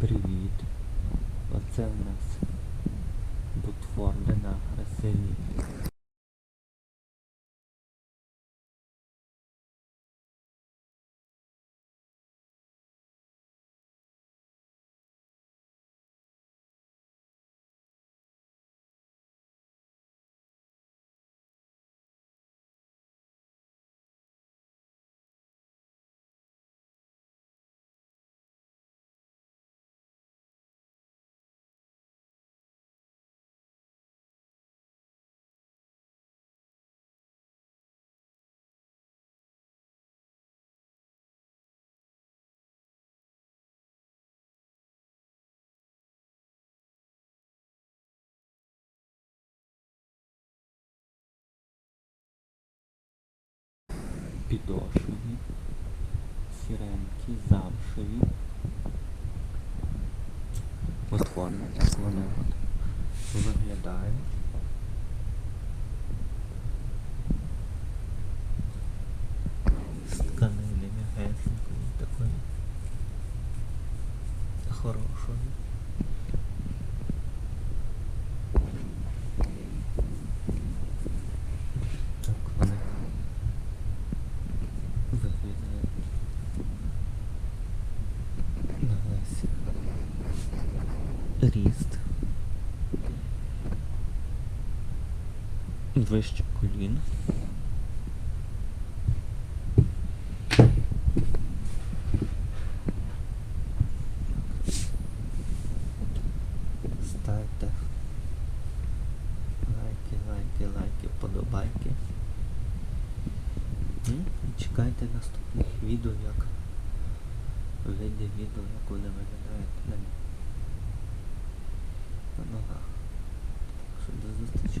Привіт. Оце в нас Бутфорди на підошві, сіренькі, замшеві. От форми, як вони виглядають. З тканини м'ягесенької такої хорошої. Так вони виглядають на весь ріст. Вище колін. Ставте лайки, лайки, лайки, подобайки. І чекайте наступних відео, як вийде відео, як вони виглядають на, 啊，甚至是。